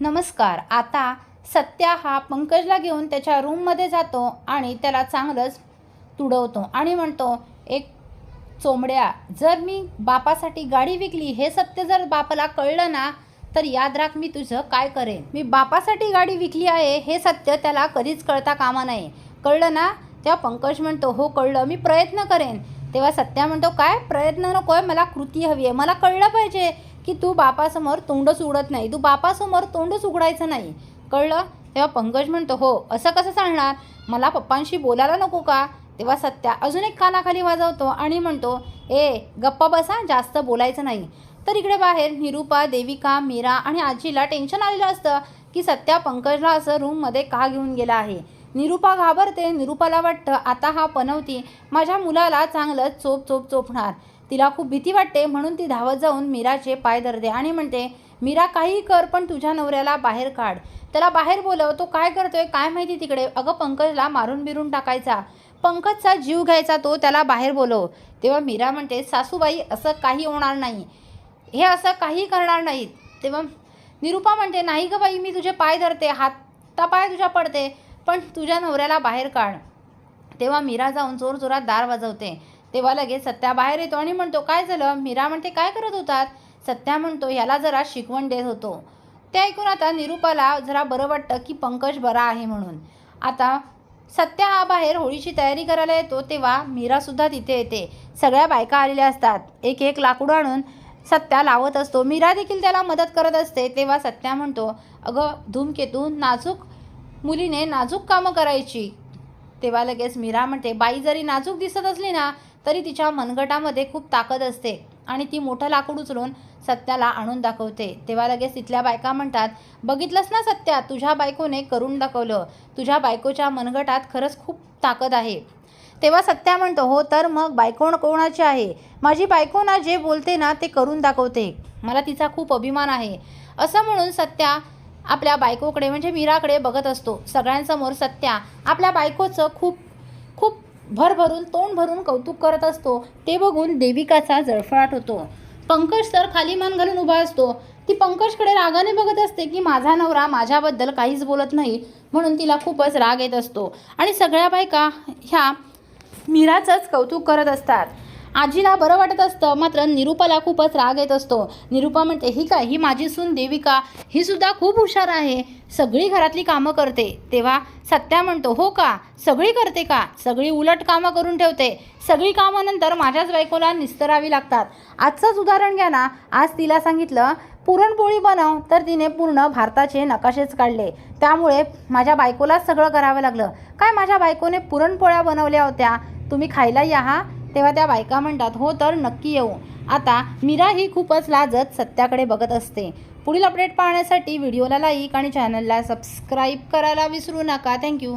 नमस्कार आता सत्या हा पंकजला घेऊन त्याच्या रूममध्ये जातो आणि त्याला चांगलंच तुडवतो आणि म्हणतो एक चोंबड्या जर मी बापासाठी गाडी विकली हे सत्य जर बापाला कळलं ना तर याद राख मी तुझं काय करेन? मी बापासाठी गाडी विकली आहे हे सत्य त्याला कधीच कळता कामा नाही कळलं ना? तेव्हा पंकज म्हणतो हो कळलं मी प्रयत्न करेन. तेव्हा सत्या म्हणतो काय? प्रयत्न नको आहे मला कृती हवी आहे मला कळलं पाहिजे. की तू बापासमोर तोंडच उघडत नाही. तू बापासमोर तोंडच उघडायचं नाही. कळलं? तेव्हा पंकज म्हणतो हो असं कसं सांगणार? मला पप्पांशी बोलायला नको का? तेव्हा सत्या अजून एक कानाखाली वाजवतो आणि म्हणतो ए गप्पा बसा जास्त बोलायचं नाही. तर इकडे बाहेर निरूपा देविका मीरा आणि आजीला टेन्शन आलेलं असतं की सत्या पंकजला असं रूममध्ये का घेऊन गेला आहे? निरूपा घाबरते. निरूपाला वाटतं आता हा पनवती माझ्या मुलाला चांगलं चोप चोप चोपणार. तिला खूप भीती वाटते म्हणून ती धावत जाऊन मीराचे पाय धरते आणि म्हणते मीरा काही कर पण तुझ्या नवऱ्याला बाहेर काढ. त्याला बाहेर बोलव तो काय करतोय काय माहिती तिकडे? अगं पंकजला मारून बिरून टाकायचा. पंकजचा जीव घ्यायचा तो त्याला बाहेर बोलव. तेव्हा मीरा म्हणते सासूबाई असं काही होणार नाही. हे असं काही करणार नाहीत. तेव्हा निरूपा म्हणते नाही गं बाई मी तुझे पाय धरते हातापाय तुझ्या पडते पण तुझ्या नवऱ्याला बाहेर काढ. तेव्हा मीरा जाऊन जोर जोरात दार वाजवते. तेव्हा लगेच सत्या बाहेर येतो आणि म्हणतो काय झालं? मीरा म्हणते काय करत होतात? सत्या म्हणतो ह्याला जरा शिकवण देत होतो. ते ऐकून आता निरूपाला जरा बरं वाटतं की पंकज बरा आहे म्हणून. आता सत्या हा बाहेर होळीची तयारी करायला येतो तेव्हा मीरासुद्धा तिथे येते. सगळ्या बायका आलेल्या असतात. एक एक लाकूड आणून सत्या लावत असतो. मीरा देखील त्याला मदत करत असते. तेव्हा सत्या म्हणतो अगं धूमकेतू नाजूक मुलीने नाजूक कामं करायची. तेव्हा लगेच मीरा म्हणते बाई जरी नाजूक दिसत असली ना तरी तिच्या मनगटामध्ये खूप ताकद असते आणि ती मोठं लाकूड उचलून सत्याला आणून दाखवते. तेव्हा लगेच तिथल्या बायका म्हणतात बघितलंस ना सत्या तुझ्या बायकोने करून दाखवलं. तुझ्या बायकोच्या मनगटात खरंच खूप ताकद आहे. तेव्हा सत्या म्हणतो हो तर मग बायकोण कोणाची आहे? माझी बायको ना जे बोलते ना ते करून दाखवते. मला तिचा खूप अभिमान आहे. असं म्हणून सत्या आपल्या बायकोकडे म्हणजे मीराकडे बघत असतो. सगळ्यांसमोर सत्या आपल्या बायकोचं खूप खूप भरभरून तोंड भरून कौतुक करत असतो. ते बघून देविकाचा जळफळाट होतो. पंकज तर खाली मान घालून उभा असतो. ती पंकजकडे रागाने बघत असते की माझा नवरा माझ्याबद्दल काहीच बोलत नाही म्हणून तिला खूपच राग येत असतो. आणि सगळ्या बायका ह्या मीराचंच कौतुक करत असतात. आजीला बरं वाटत असतं मात्र निरूपाला खूपच राग येत असतो. निरूपा म्हणते ही काय? ही माझी सून देविका? ही सुद्धा खूप हुशार आहे. सगळी घरातली कामं करते. तेव्हा सत्या म्हणतो हो का? सगळी करते का? सगळी उलट कामं करून ठेवते. सगळी कामं नंतर माझ्याच बायकोला निस्तरावी लागतात. आजचंच उदाहरण घ्या ना. आज तिला सांगितलं पुरणपोळी बनव. तर तिने पूर्ण भारताचे नकाशेच काढले. त्यामुळे माझ्या बायकोलाच सगळं करावं लागलं. काय माझ्या बायकोने पुरणपोळ्या बनवल्या होत्या? तुम्ही खायला या हा तेव्हा त्या बायका म्हणतात हो तर नक्की येऊ. आता मीरा ही खूपच लाजत सत्याकडे बघत असते. पुढील अपडेट पाहण्यासाठी व्हिडिओला लाईक आणि चॅनलला सबस्क्राईब करायला विसरू नका. थँक्यू